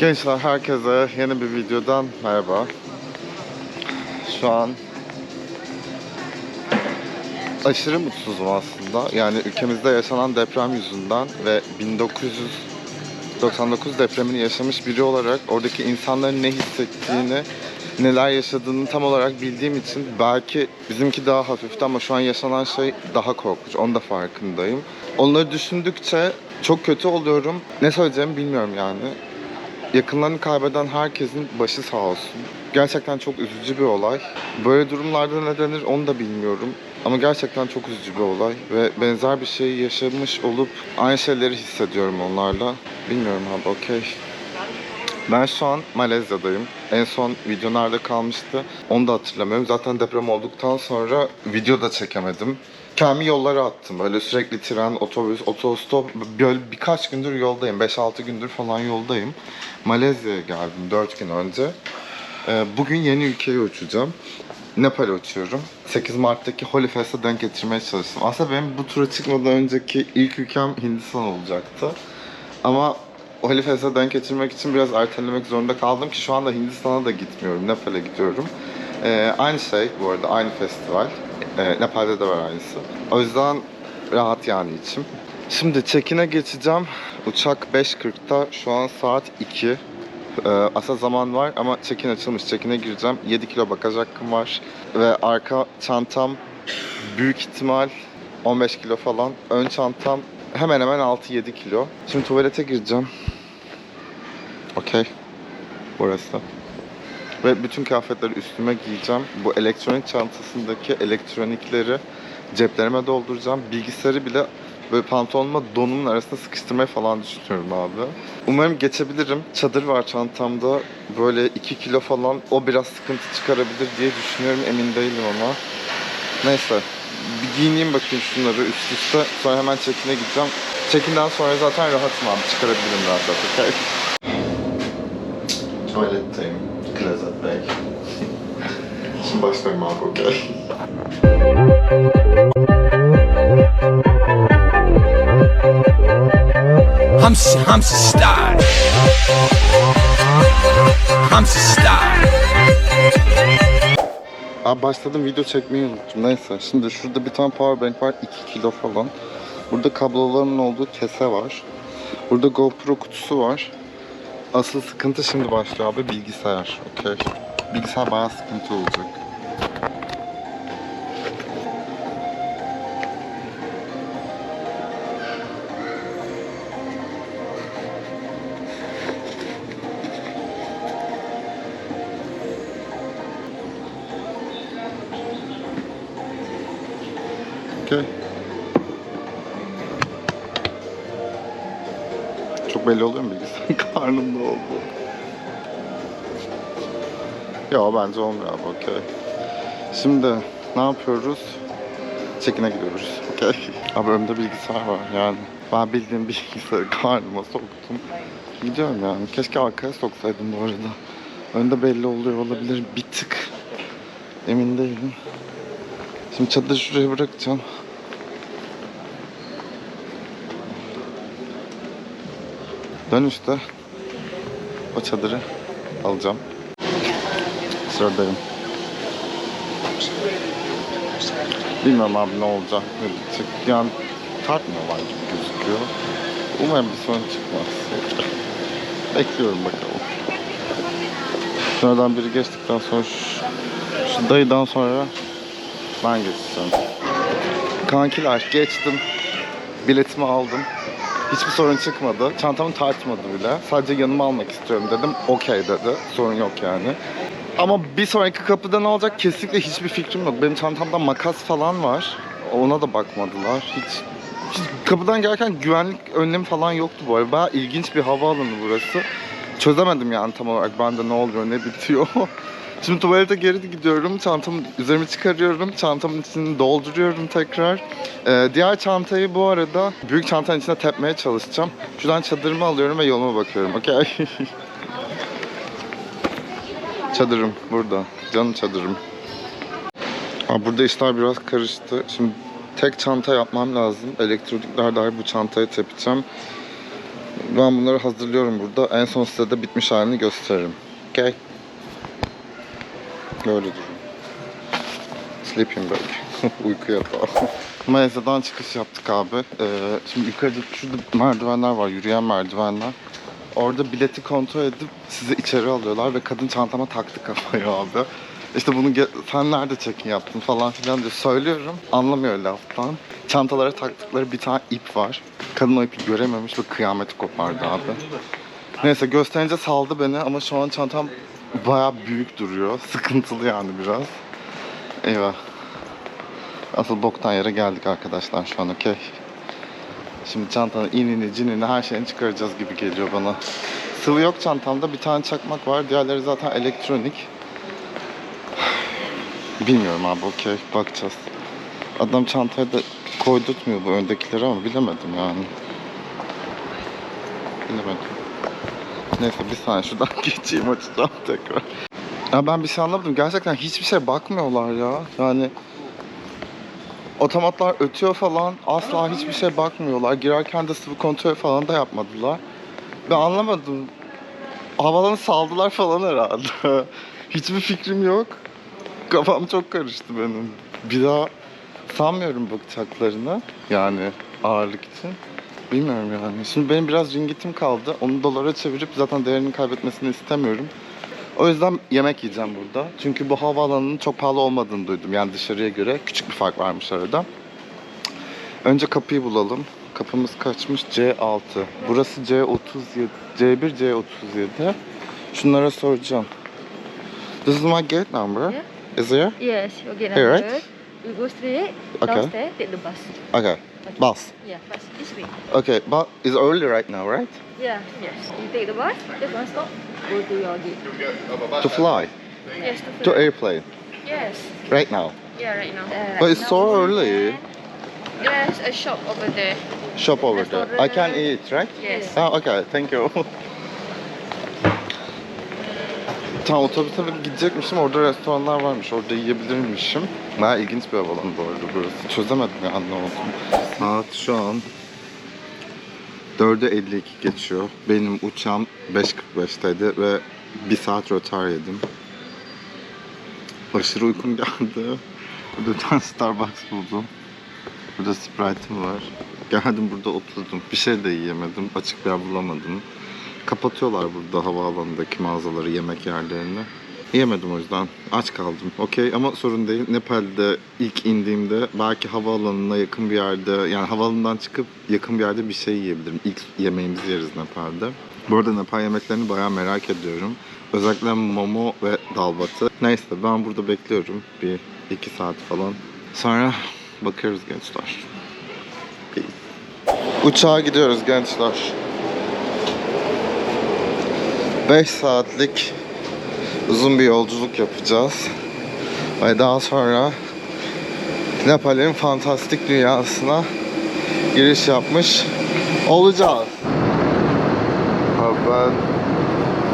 Gençler herkese yeni bir videodan merhaba. Şu an aşırı mutsuzum aslında. Yani ülkemizde yaşanan deprem yüzünden ve 1999 depremini yaşamış biri olarak oradaki insanların ne hissettiğini, neler yaşadığını tam olarak bildiğim için belki bizimki daha hafifti ama şu an yaşanan şey daha korkunç. Onun da farkındayım. Onları düşündükçe çok kötü oluyorum. Ne söyleyeceğimi bilmiyorum yani yakınlarını kaybeden herkesin başı sağ olsun. Gerçekten çok üzücü bir olay. Böyle durumlarda ne denir onu da bilmiyorum. Ama gerçekten çok üzücü bir olay ve benzer bir şey yaşamış olup aynı şeyleri hissediyorum onlarla. Bilmiyorum abi okey. Ben şu an Malezya'dayım. En son video nerede kalmıştı onu da hatırlamıyorum. Zaten deprem olduktan sonra video da çekemedim. Kendimi yollara attım. Böyle sürekli tren, otobüs, otostop. Böyle birkaç gündür yoldayım. 5-6 gündür falan yoldayım. Malezya'ya geldim 4 gün önce. Ee, Bugün yeni ülkeye uçacağım. Nepal'e uçuyorum. 8 Mart'taki Holy Fest'e denk getirmeye çalıştım. Aslında benim bu tura çıkmadan önceki ilk ülkem Hindistan olacaktı. Ama Holy Fest'e denk getirmek için biraz ertelemek zorunda kaldım ki şu anda Hindistan'a da gitmiyorum. Nepal'e gidiyorum. Ee, aynı şey bu arada aynı festival. Ee, Nepal'de de var aynısı. O yüzden rahat yani içim. Şimdi check-in'e geçeceğim. Uçak 5.40'da. Şu an saat 2. Ee, asa zaman var ama check-in açılmış. Check-in'e gireceğim. 7 kilo bagaj hakkım var. Ve arka çantam büyük ihtimal 15 kilo falan. Ön çantam hemen hemen 6-7 kilo. Şimdi tuvalete gireceğim. Okey. Burası. Ve bütün kıyafetleri üstüme giyeceğim. Bu elektronik çantasındaki elektronikleri ceplerime dolduracağım. Bilgisayarı bile böyle pantolonuma donumun arasına sıkıştırmayı falan düşünüyorum abi. Umarım geçebilirim. Çadır var çantamda. Böyle 2 kilo falan. O biraz sıkıntı çıkarabilir diye düşünüyorum. Emin değilim ama. Neyse. Bir giyineyim bakayım şunları üst üste. Sonra hemen check-in'e gideceğim. Check-in'den sonra zaten rahatım abi. Çıkarabilirim rahat rahat. okey? Tuvaletteyim. Klozet bey. Şimdi başlayayım abi okey. Hamsi Hamsi style. Hamsi style. Abi başladım video çekmeyi unuttum. Neyse şimdi şurada bir tane powerbank var 2 kilo falan. Burada kabloların olduğu kese var. Burada GoPro kutusu var. Asıl sıkıntı şimdi başlıyor abi bilgisayar. Okey. Bilgisayar bayağı sıkıntı olacak. Çok belli oluyor mu bilgisayar? Karnımda oldu. Ya bence olmuyor abi okey. Şimdi ne yapıyoruz? Çekine gidiyoruz. Okey. Abi önümde bilgisayar var yani. Ben bildiğim bilgisayarı karnıma soktum. Gidiyorum yani. Keşke arkaya soksaydım bu arada. Önde belli oluyor olabilir bir tık. Emin değilim. Şimdi çadırı şuraya bırakacağım. Dönüşte o çadırı alacağım. Sıradayım. Bilmiyorum abi ne olacak, ne bitecek. Yani tartmıyorlar gibi gözüküyor. Umarım bir sorun çıkmaz. Bekliyorum bakalım. Şuradan biri geçtikten sonra şu, şu dayıdan sonra ben geçeceğim. Kankiler geçtim. Biletimi aldım. Hiçbir sorun çıkmadı. Çantamı tartmadı bile. Sadece yanıma almak istiyorum dedim. Okey dedi. Sorun yok yani. Ama bir sonraki kapıda ne olacak kesinlikle hiçbir fikrim yok. Benim çantamda makas falan var. Ona da bakmadılar. Hiç, hiç kapıdan gelirken güvenlik önlemi falan yoktu bu arada. İlginç bir havaalanı burası. Çözemedim yani tam olarak bende ne oluyor ne bitiyor. Şimdi tuvalete geri gidiyorum. Çantamı üzerime çıkarıyorum. Çantamın içini dolduruyorum tekrar. Ee, diğer çantayı bu arada büyük çantanın içine tepmeye çalışacağım. Şuradan çadırımı alıyorum ve yoluma bakıyorum. Okey. çadırım burada. Canım çadırım. Aa, burada işler biraz karıştı. Şimdi tek çanta yapmam lazım. Elektronikler dair bu çantaya tepeceğim. Ben bunları hazırlıyorum burada. En son size de bitmiş halini gösteririm. Okay. Böyle durun. Sleeping bag. Uyku yatağı. Mağazadan çıkış yaptık abi. Ee, şimdi yukarıda şurada merdivenler var, yürüyen merdivenler. Orada bileti kontrol edip sizi içeri alıyorlar ve kadın çantama taktı kafayı abi. İşte bunu sen nerede check-in yaptın falan filan diye söylüyorum. Anlamıyor laftan. Çantalara taktıkları bir tane ip var. Kadın o ipi görememiş ve kıyameti kopardı abi. Neyse gösterince saldı beni ama şu an çantam bayağı büyük duruyor. Sıkıntılı yani biraz. Eyvah. Asıl boktan yere geldik arkadaşlar şu an okey. Şimdi çantanın inini cinini her şeyini çıkaracağız gibi geliyor bana. Sıvı yok çantamda bir tane çakmak var. Diğerleri zaten elektronik. Bilmiyorum abi okey bakacağız. Adam çantaya da koydurtmuyor bu öndekileri ama bilemedim yani. Bilemedim. Neyse bir saniye şuradan geçeyim açacağım tekrar. Ya ben bir şey anlamadım. Gerçekten hiçbir şey bakmıyorlar ya. Yani otomatlar ötüyor falan. Asla hiçbir şey bakmıyorlar. Girerken de sıvı kontrol falan da yapmadılar. Ben anlamadım. Havalanı saldılar falan herhalde. Hiçbir fikrim yok. Kafam çok karıştı benim. Bir daha sanmıyorum bakacaklarını. Yani ağırlık için. Bilmiyorum yani. Şimdi benim biraz ringitim kaldı. Onu dolara çevirip zaten değerini kaybetmesini istemiyorum. O yüzden yemek yiyeceğim burada. Çünkü bu havaalanının çok pahalı olmadığını duydum. Yani dışarıya göre küçük bir fark varmış arada. Önce kapıyı bulalım. Kapımız kaçmış? C6. Burası C37. C1, C37. Şunlara soracağım. This is my gate number. Yeah. Is there? Yes, you get Here, number. right? You go straight Okay. downstairs, take the bus. Okay. Bus. Yeah, bus this way. Okay, but it's early right now, right? Yeah, yes. You take the bus, just one stop, go to your gate. To fly. Yes, to, fly. To airplane. Yes. Right now. Yeah, right now. Uh, But right it's now so early. There's a shop over there. Shop over there. I can eat, right? Yes. Oh, okay. Thank you. Tamam otobüse gidecekmişim. Orada restoranlar varmış. Orada yiyebilirmişim. Baya ilginç bir havalan bu arada burası. Çözemedim ya oldu. Saat şu an 4'e 52 geçiyor. Benim uçağım 5.45'teydi ve bir saat rötar yedim. Aşırı uykum geldi. Burada bir tane Starbucks buldum. Burada Sprite'ım var. Geldim burada oturdum. Bir şey de yiyemedim. Açık bir yer bulamadım. Kapatıyorlar burada havaalanındaki mağazaları, yemek yerlerini. Yiyemedim o yüzden. Aç kaldım. Okey ama sorun değil. Nepal'de ilk indiğimde belki havaalanına yakın bir yerde yani havaalanından çıkıp yakın bir yerde bir şey yiyebilirim. İlk yemeğimizi yeriz Nepal'de. Bu arada Nepal yemeklerini bayağı merak ediyorum. Özellikle momo ve dalbatı. Neyse ben burada bekliyorum. Bir iki saat falan. Sonra bakıyoruz gençler. Peace. Uçağa gidiyoruz gençler. 5 saatlik uzun bir yolculuk yapacağız. Ve daha sonra Nepal'in fantastik dünyasına giriş yapmış olacağız. Ben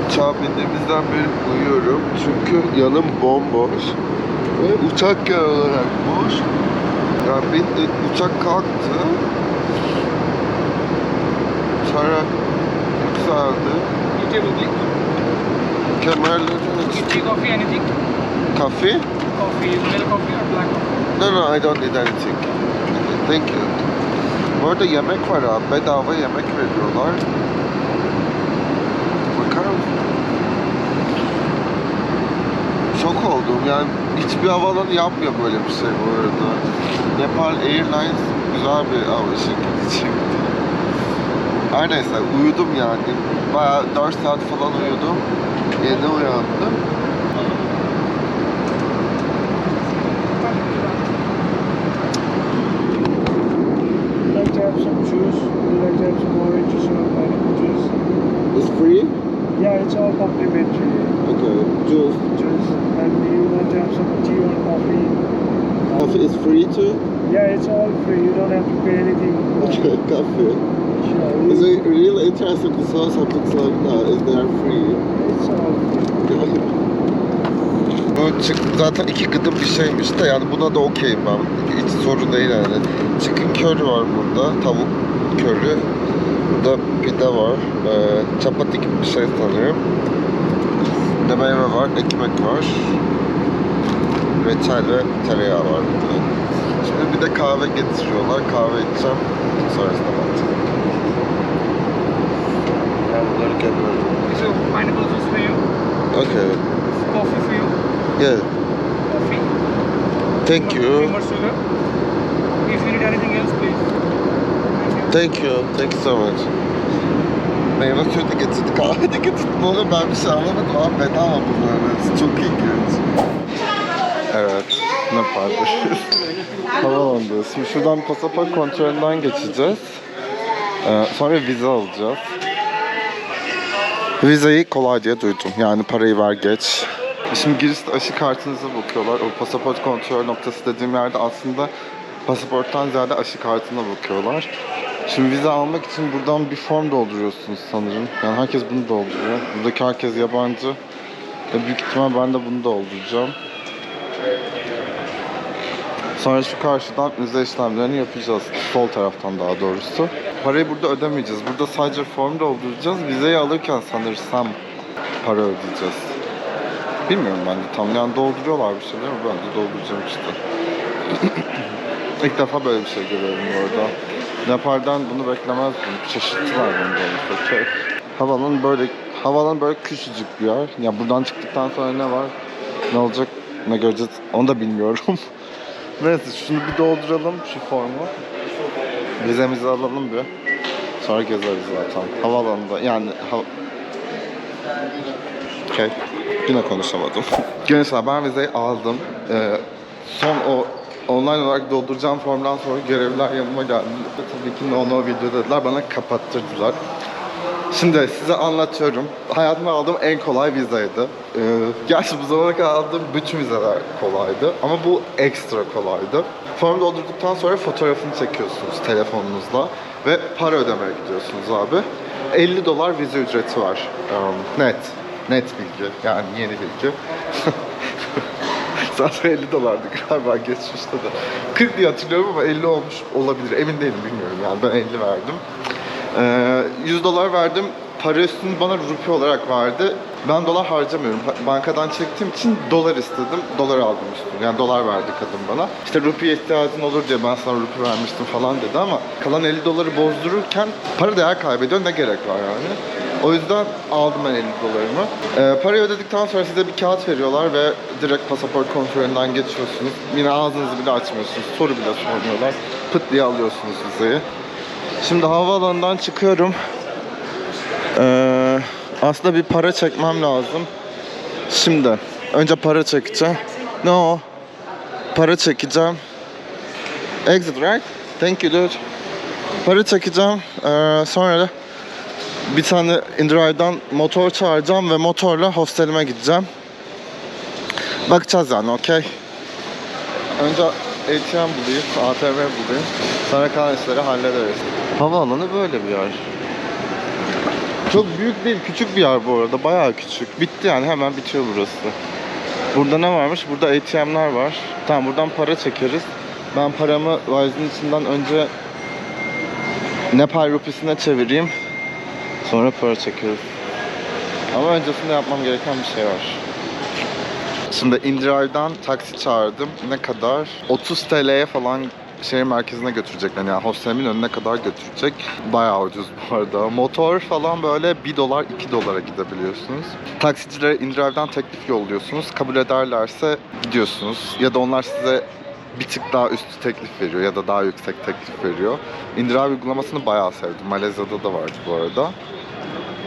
uçağa bindiğimizden beri uyuyorum. Çünkü yanım bomboş. Ve uçak genel olarak boş. Yani bin, uçak kalktı. Sonra yükseldi. A drink? Kemerleri You tea, coffee, anything? Coffee? Coffee, milk coffee or black coffee? No no I don't need anything. Thank you. Bu arada yemek var abi. Bedava yemek veriyorlar. Bakar mısın? Şok oldum. Yani hiçbir havaalanı yapmıyor böyle bir şey bu arada. Nepal Airlines güzel bir hava şirketi çıktı. Her neyse uyudum yani. Bayağı 4 saat falan uyudum. Yeni uyandım. Would you like to have some juice? Would you like to have some oranges or pineapple juice? It's free? Yeah, it's all complimentary. Okay. Juice. Juice. And do you want to have some tea or coffee? Coffee is free too? Yeah, it's all free. You don't have to pay anything. Okay, coffee. Sure. It's re- really interesting to saw something like that. Is they are free. Bu çık zaten iki gıdım bir şeymiş de yani buna da okeyim ben. Hiç sorun değil yani. Chicken curry var burada. Tavuk curry. Burada pide var. Ee, çapati gibi bir şey sanırım. Bir de meyve var, ekmek var. Reçel ve tereyağı var bir de. Şimdi bir de kahve getiriyorlar. Kahve içeceğim. Sonrasında bakacağım. Ben bunları görüyorum. So pineapple juice for you, Okay. coffee for you, Yeah. coffee. Thank Cream you. or sugar. If you need anything else, please. Thank you. Thank you so much. Meyve suyu da getirdi, kahve de getirdi. Ne oluyor ben bir şey anlamadım ama bedava bunların hepsi. Çok ilginç. Evet, ne pardon. Havalandayız. Şimdi şuradan pasaport kontrolünden geçeceğiz. Ee, sonra vize alacağız. Vizeyi kolay diye duydum. Yani parayı ver geç. Şimdi girişte aşı kartınıza bakıyorlar. O pasaport kontrol noktası dediğim yerde aslında pasaporttan ziyade aşı kartına bakıyorlar. Şimdi vize almak için buradan bir form dolduruyorsunuz sanırım. Yani herkes bunu dolduruyor. Buradaki herkes yabancı. Ve büyük ihtimal ben de bunu dolduracağım. Sonra şu karşıdan vize işlemlerini yapacağız. Sol taraftan daha doğrusu. Parayı burada ödemeyeceğiz. Burada sadece form dolduracağız. Vizeyi alırken sanırsam para ödeyeceğiz. Bilmiyorum ben de tam. Yani dolduruyorlar bir şeyler ama ben de dolduracağım işte. İlk defa böyle bir şey görüyorum bu arada. Nepal'den bunu beklemezdim. Şaşırttılar beni doğrusu. Okey. Havalan böyle havalan böyle küçücük bir yer. Ya buradan çıktıktan sonra ne var? Ne olacak? Ne göreceğiz? Onu da bilmiyorum. Neyse şunu bir dolduralım şu formu. Vizemizi alalım bir. Sonra gezeriz zaten. Havaalanında yani ha... Okey. Yine konuşamadım. Gençler ben vizeyi aldım. Ee, son o online olarak dolduracağım formdan sonra görevliler yanıma geldi. Tabii ki no no video dediler. Bana kapattırdılar. Şimdi size anlatıyorum. Hayatımda aldığım en kolay vizeydi. Ee, gerçi bu zamana kadar aldığım bütün vizeler kolaydı. Ama bu ekstra kolaydı. Formu doldurduktan sonra fotoğrafını çekiyorsunuz telefonunuzla. Ve para ödemeye gidiyorsunuz abi. 50 dolar vize ücreti var. Um, net. Net bilgi. Yani yeni bilgi. Zaten 50 dolardı galiba geçmişte de. 40 diye hatırlıyorum ama 50 olmuş olabilir. Emin değilim bilmiyorum yani ben 50 verdim. Ee, 100 dolar verdim. Para bana rupi olarak verdi. Ben dolar harcamıyorum. Ba- Bankadan çektiğim için dolar istedim. Dolar aldım üstüne. Yani dolar verdi kadın bana. İşte rupiye ihtiyacın olur diye ben sana rupi vermiştim falan dedi ama kalan 50 doları bozdururken para değer kaybediyor. Ne gerek var yani? O yüzden aldım ben 50 dolarımı. Ee, parayı ödedikten sonra size bir kağıt veriyorlar ve direkt pasaport kontrolünden geçiyorsunuz. Yine ağzınızı bile açmıyorsunuz. Soru bile sormuyorlar. Pıt diye alıyorsunuz vizeyi. Şimdi havaalanından çıkıyorum. Ee, aslında bir para çekmem lazım. Şimdi önce para çekeceğim. No. Para çekeceğim. Exit right? Thank you dude. Para çekeceğim. Ee, sonra da bir tane InDrive'dan motor çağıracağım ve motorla hostelime gideceğim. Bakacağız yani okey. Önce ATM bulayım, ATM bulayım. Sonra kalan işleri hallederiz. Havaalanı böyle bir yer. Çok büyük değil, küçük bir yer bu arada. Bayağı küçük. Bitti yani hemen bitiyor burası. Burada ne varmış? Burada ATM'ler var. Tamam buradan para çekeriz. Ben paramı valizin içinden önce Nepal rupisine çevireyim. Sonra para çekeriz. Ama öncesinde yapmam gereken bir şey var. Şimdi InDrive'dan taksi çağırdım. Ne kadar? 30 TL'ye falan şehir merkezine götürecek. Yani hostelimin önüne kadar götürecek. Bayağı ucuz bu arada. Motor falan böyle 1 dolar 2 dolara gidebiliyorsunuz. Taksicilere InDrive'dan teklif yolluyorsunuz. Kabul ederlerse gidiyorsunuz. Ya da onlar size bir tık daha üstü teklif veriyor ya da daha yüksek teklif veriyor. InDrive uygulamasını bayağı sevdim. Malezya'da da vardı bu arada.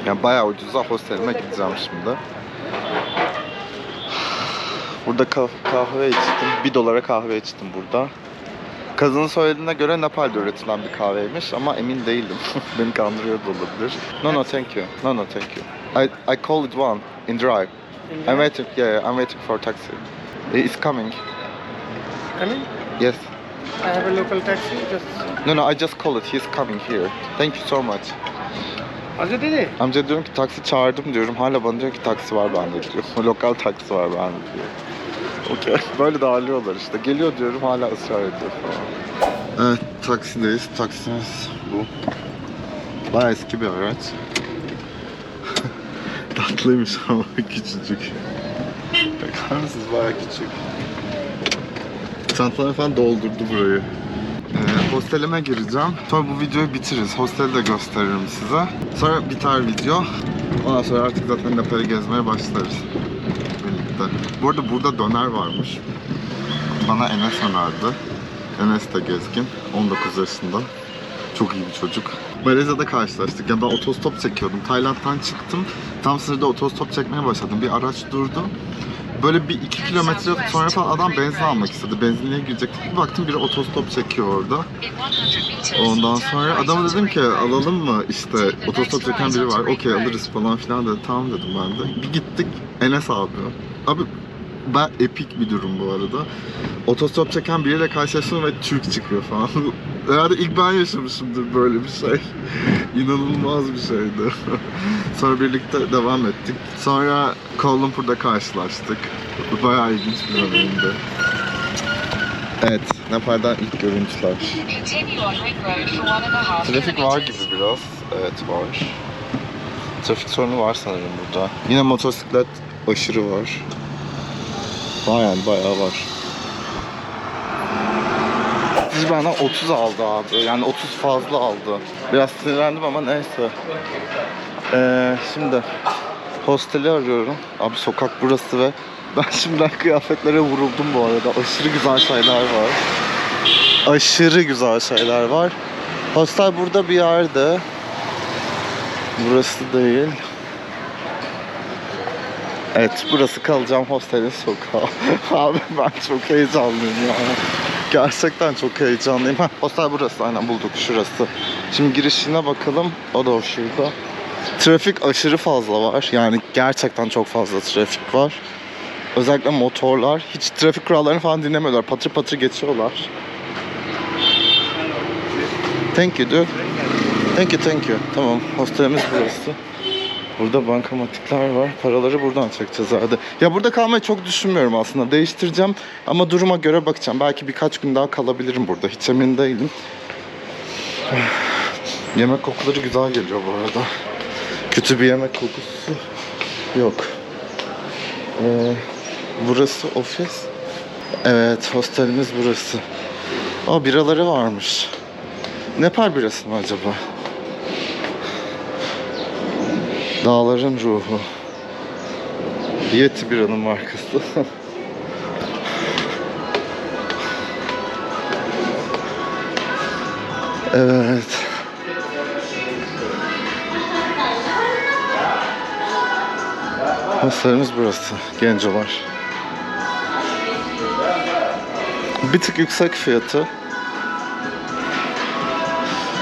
Yani bayağı ucuza hostelime gideceğim şimdi. Burada kah- kahve içtim. 1 dolara kahve içtim burada. Kadının söylediğine göre Nepal'de üretilen bir kahveymiş ama emin değilim. Beni kandırıyor da olabilir. No no thank you. No no thank you. I, I call it one in drive. I'm waiting, yeah, I'm waiting for taxi. It's coming. Coming? Yes. I have a local taxi. Just. No no I just call it. He's coming here. Thank you so much. Arzu dedi. Amca diyorum ki taksi çağırdım diyorum. Hala bana diyor ki taksi var bende diyor. Lokal taksi var bende diyor. Okey. Böyle dağılıyorlar işte. Geliyor diyorum hala ısrar ediyor falan. Evet taksideyiz. Taksimiz bu. Bayağı eski bir araç. Tatlıymış ama küçücük. Bakar mısınız? Bayağı küçük. Çantaları falan doldurdu burayı. Ee, hostelime gireceğim. Sonra bu videoyu bitiririz. Hosteli de gösteririm size. Sonra biter video. Ondan sonra artık zaten Nepal'i gezmeye başlarız. Birlikte. Bu arada burada döner varmış. Bana Enes önerdi. Enes de gezgin. 19 yaşında. Çok iyi bir çocuk. Malezya'da karşılaştık. Yani ben otostop çekiyordum. Tayland'dan çıktım. Tam sırada otostop çekmeye başladım. Bir araç durdu. Böyle bir iki kilometre sonra falan adam benzin almak istedi. Benzinliğe girecektik. Bir baktım biri otostop çekiyor orada. Ondan sonra adama dedim ki alalım mı işte otostop çeken biri var. Okey alırız falan filan dedi. Tamam dedim ben de. Bir gittik Enes abi. Abi ben epik bir durum bu arada. Otostop çeken biriyle karşılaştım ve Türk çıkıyor falan. Herhalde ilk ben yaşamışımdır böyle bir şey. İnanılmaz bir şeydi. Sonra birlikte devam ettik. Sonra Kuala Lumpur'da karşılaştık. Bayağı ilginç bir deneyimdi. Evet, Nepal'den ilk görüntüler. Trafik var gibi biraz. Evet var. Trafik sorunu var sanırım burada. Yine motosiklet aşırı var. Var yani bayağı var. Siz benden 30 aldı abi. Yani 30 fazla aldı. Biraz sinirlendim ama neyse. Ee, şimdi hosteli arıyorum. Abi sokak burası ve ben şimdiden kıyafetlere vuruldum bu arada. Aşırı güzel şeyler var. Aşırı güzel şeyler var. Hostel burada bir yerde. Burası değil. Evet, burası kalacağım hostelin sokağı. Abi ben çok heyecanlıyım ya. Gerçekten çok heyecanlıyım. Heh, hostel burası aynen bulduk şurası. Şimdi girişine bakalım. O da o şurada. Trafik aşırı fazla var. Yani gerçekten çok fazla trafik var. Özellikle motorlar. Hiç trafik kurallarını falan dinlemiyorlar. Patır patır geçiyorlar. Thank you dude. Thank you, thank you. Tamam, hostelimiz burası. Burada bankamatikler var. Paraları buradan çekeceğiz herhalde. Ya burada kalmayı çok düşünmüyorum aslında. Değiştireceğim ama duruma göre bakacağım. Belki birkaç gün daha kalabilirim burada. Hiç emin değilim. Yemek kokuları güzel geliyor bu arada. Kötü bir yemek kokusu yok. Ee, burası ofis. Evet, hostelimiz burası. Aa, biraları varmış. Nepal birası mı acaba? Dağların ruhu. Yeti biranın markası. evet. Hostelimiz burası. Gencolar. Bir tık yüksek fiyatı.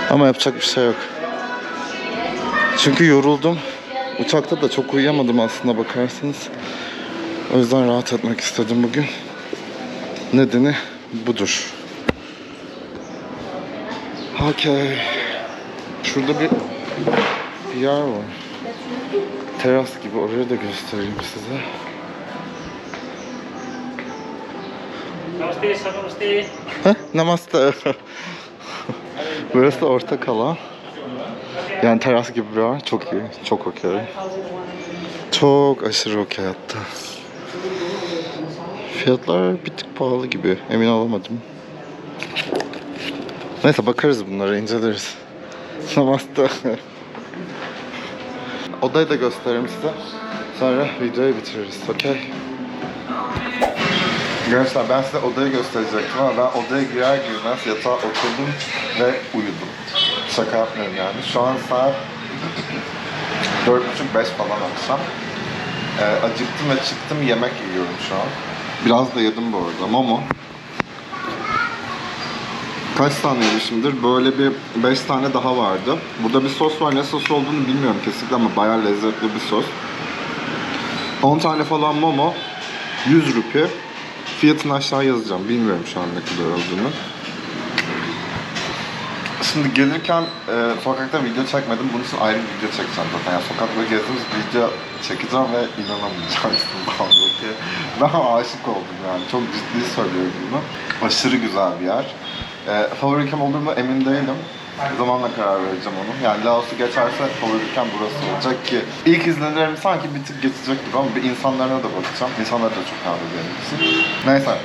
Ama yapacak bir şey yok. Çünkü yoruldum. Uçakta da çok uyuyamadım aslında bakarsanız. O yüzden rahat etmek istedim bugün. Nedeni budur. Okey. Şurada bir, bir yer var. Teras gibi orayı da göstereyim size. Namaste. Namaste. Namaste. Burası ortak alan. Yani teras gibi bir yer. Çok iyi. Çok okey. Çok aşırı okey hatta. Fiyatlar bir tık pahalı gibi. Emin olamadım. Neyse bakarız bunlara, inceleriz. Namaste. Odayı da gösteririm size. Sonra videoyu bitiririz, okey? Gençler ben size odayı gösterecektim ama ben odaya girer girmez yatağa oturdum ve uyudum. Şaka yapmıyorum yani. Şu an saat 4.30-5 falan akşam. Ee, acıktım ve çıktım yemek yiyorum şu an. Biraz da yedim bu arada. Momo. Kaç tane yemişimdir? Böyle bir 5 tane daha vardı. Burada bir sos var. Ne sos olduğunu bilmiyorum kesinlikle ama bayağı lezzetli bir sos. 10 tane falan momo. 100 rupi. Fiyatını aşağı yazacağım. Bilmiyorum şu an ne kadar olduğunu. Şimdi gelirken e, sokakta video çekmedim. Bunun için ayrı bir video çekeceğim zaten. Yani sokakta gezdiğimiz video çekeceğim ve inanamayacaksınız vallahi. Ben aşık oldum yani. Çok ciddi söylüyorum bunu. Aşırı güzel bir yer. E, favori ülkem olur mu emin değilim. Zamanla karar vereceğim onu. Yani Laos'u geçerse favori ülkem burası olacak ki ilk izlenimlerim sanki bir tık geçecek gibi ama bir insanlarına da bakacağım. İnsanlar da çok abi benim için. Neyse.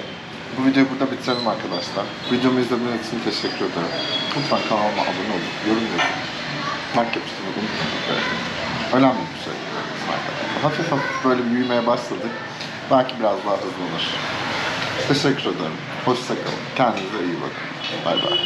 Bu videoyu burada bitirelim arkadaşlar. Videomu izlediğiniz için teşekkür ederim. Lütfen kanalıma abone olun, yorum yazın. Like yapıştırmayı unutmayın. Önemli bir şey. Hafif hafif böyle büyümeye başladık. Belki biraz daha hızlanır. Teşekkür ederim. Hoşçakalın. Kendinize iyi bakın. Bay bay.